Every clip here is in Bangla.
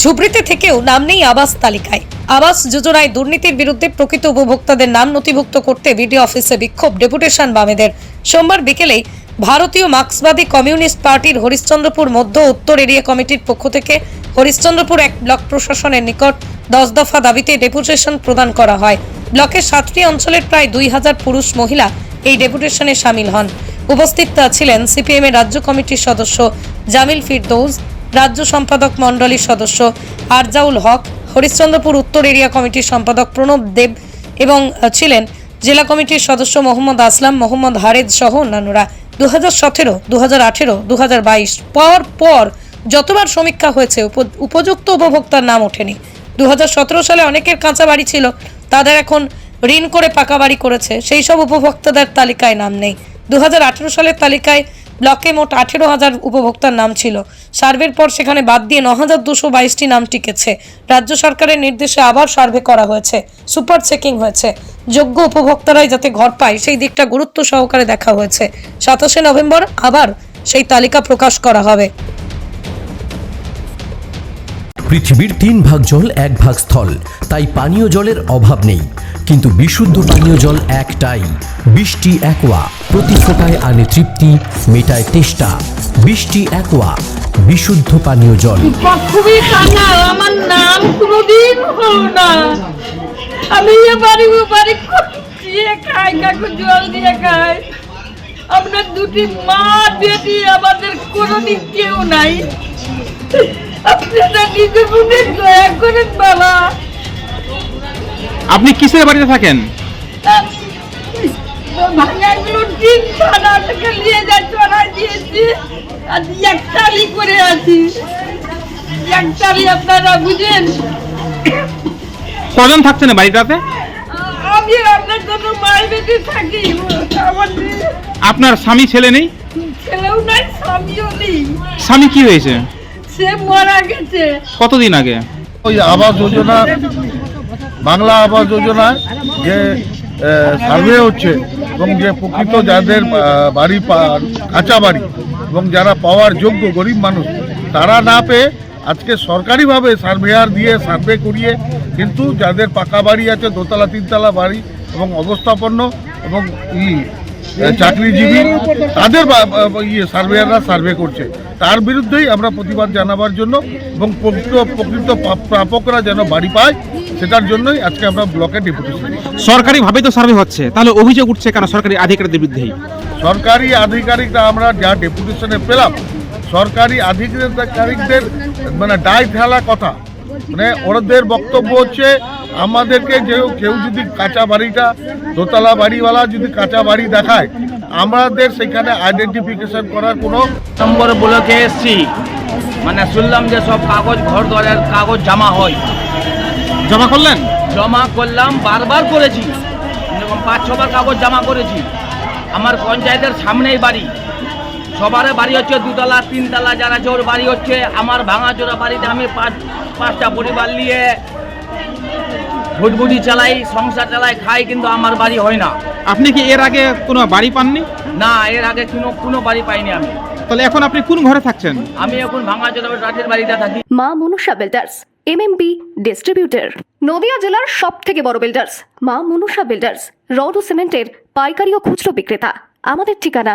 ঝুপড়িতে থেকেও নাম নেই আবাস তালিকায়। আবাস যোজনায় দুর্নীতির বিরুদ্ধে প্রকৃত উপভোক্তাদের নাম নথিভুক্ত করতে বিডিও অফিসে বিক্ষোভ, ডেপুটেশন বামেদের। সোমবার বিকেলেই ভারতীয় মার্ক্সবাদী কমিউনিস্ট পার্টির হরিশ্চন্দ্রপুর মধ্য উত্তর এরিয়া কমিটির পক্ষ থেকে হরিশ্চন্দ্রপুর এক ব্লক প্রশাসনের নিকট দশ দফা দাবিতে ডেপুটেশন প্রদান করা হয়। ব্লকের সাতটি অঞ্চলের প্রায় দুই হাজার পুরুষ মহিলা এই ডেপুটেশনে সামিল হন। উপস্থিত ছিলেন সিপিএম এর রাজ্য কমিটির সদস্য জামিল ফিরদৌস, রাজ্য সম্পাদক মণ্ডলীর সদস্য আরজাউল হক, হরিশ্চন্দ্রপুর উত্তর এরিয়া কমিটির সম্পাদক প্রণব দেব এবং ছিলেন জেলা কমিটির সদস্য মোহাম্মদ আসলাম, মোহাম্মদ হারেদ সহ অন্যান্যরা। দু হাজার সতেরো দু হাজার আঠেরো দু হাজার বাইশ, পর পর যতবার সমীক্ষা হয়েছে, উপ- উপযুক্ত উপভোক্তার নাম ওঠেনি। দু হাজার সতেরো সালে অনেকের কাঁচা বাড়ি ছিল, তাদের এখন ঋণ করে পাকা বাড়ি করেছে, সেই সব উপভোক্তাদের তালিকায় নাম নেই। দু হাজার আঠেরো সালের তালিকায় ব্লকে মোট আঠেরো হাজার উপভোক্তার নাম ছিল। সার্ভের পর সেখানে বাদ দিয়ে ন হাজার দুশো বাইশটি নাম টিকেছে। রাজ্য সরকারের নির্দেশে আবার সার্ভে করা হয়েছে, সুপার চেকিং হয়েছে। যোগ্য উপভোক্তারাই যাতে ঘর পায়, সেই দিকটা গুরুত্ব সহকারে দেখা হয়েছে। সাতাশে নভেম্বর আবার সেই তালিকা প্রকাশ করা হবে। পৃথিবীর তিন ভাগ জল এক ভাগ স্থল। তাই পানীয় জলের অভাব নেই। কিন্তু বিশুদ্ধ পানীয় জল একটাই। বৃষ্টি একোয়া, প্রতি ফোটায় আনে তৃপ্তি, মেটায় তেষ্টা। বৃষ্টি একোয়া, বিশুদ্ধ পানীয় জল। আমার নাম কোনোদিন হলো না। আমি বাড়ি বাড়ি দিয়ে খাই, কাকু জল দিয়ে খাই। আপনার দুটি মা, বেটি, আমাদের কোনোদিন কেউ নাই। আপনারা নিজে বুঝে দয়া করেন বাবা। আপনি কিসের বাড়িতে থাকেন? ভাঙাগুলো ঠিক সারা থেকে নিয়ে যা দিয়েছি। একটালি করে আছি। একটালি আপনারা বুঝেন? কজন থাকছেন বাড়িটাতে? আমি আপনার জন্য মায়ের থাকি। আপনার স্বামী ছেলে নেই? ছেলেও নাই স্বামীও নেই। স্বামী কি হয়েছে? সে মারা গেছে। কতদিন আগে? ওই আবাস যোজনা বাংলা আবাস যোজনায় যে সার্ভে হচ্ছে এবং যে প্রকৃত যাদের বাড়ি কাঁচা বাড়ি এবং যারা পাওয়ার যোগ্য গরিব মানুষ তারা না পেয়ে আজকে সরকারিভাবে সার্ভেয়ার দিয়ে সার্ভে করিয়ে কিন্তু যাদের পাকা বাড়ি আছে দোতলা তিনতলা বাড়ি এবং অবস্থাপন্ন এবং ই চাকরিজীবী তাদের ইয়ে সার্ভেয়াররা সার্ভে করছে। তার বিরুদ্ধেই আমরা প্রতিবাদ জানাবার জন্য এবং প্রকৃত প্রকৃত প্রাপকরা যেন বাড়ি পায় সেটার জন্যই আজকে আমরা ব্লকে ডেপুটেশন সরকারি ভাবে তো সার্ভে হচ্ছে। তাহলে অভিযোগ উঠছে কেন সরকারি আধিকারিকদের বিরুদ্ধেই? সরকারি আধিকারিকরা আমরা যা ডেপুটেশনে পেলাম সরকারি আধিকারিকদের মানে দায় ফেলা কথা। মানে ওদের বক্তব্য হচ্ছে আমাদেরকে যে কেউ যদি কাঁচা বাড়িটা দোতলা বাড়িওয়ালা যদি কাঁচা বাড়ি দেখায় আমাদের সেখানে আইডেন্টিফিকেশন করার কোনো নম্বর ব্লকে এসছি। মানে শুনলাম যে সব কাগজ ঘর দরের কাগজ জমা হয়। জমা করলেন? জমা করলাম বারবার করেছি। এরকম পাঁচ ছবার কাগজ জমা করেছি। আমার পঞ্চায়েতের সামনেই বাড়ি। সবার বাড়ি হচ্ছে দুতলা তিনতলা যারা জোর বাড়ি হচ্ছে আমার ভাঙা ভাঙাচোরা বাড়িতে আমি পাঁচ পাঁচটা পরিবার নিয়ে ভুটভুটি চালাই সংসার চালাই খাই কিন্তু আমার বাড়ি হয় না। আপনি কি এর আগে কোনো বাড়ি পাননি? না এর আগে কোনো কোনো বাড়ি পাইনি আমি। তাহলে এখন আপনি কোন ঘরে থাকছেন? আমি এখন ভাঙাচোরা রাঠের বাড়িতে থাকি। মা Manusha builders MMB distributor Nadia জেলার সব থেকে বড় বিল্ডার্স মা মনুষা বিল্ডার্স রড ও সিমেন্টের পাইকারি ও খুচরো বিক্রেতা। আমাদের ঠিকানা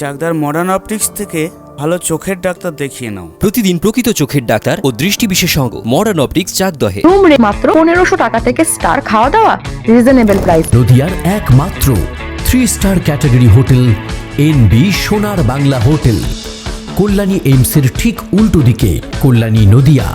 চাকদার মডার্ন অপটিক্স থেকে ভালো চোখের ডাক্তার দেখিয়ে নাও। প্রতিদিন প্রকৃত চোখের ডাক্তার ও দৃষ্টি বিশেষজ্ঞ মডার্ন অপটিক্স চাকদহে। রুম রে মাত্র পনেরোশো টাকা থেকে স্টার খাওয়া দাওয়া রিজনেবল প্রাইস নদিয়ার একমাত্র three star category hotel N B Sonar Bangla hotel Kalyani এইমসের ঠিক উল্টো দিকে কল্যাণী নদিয়া।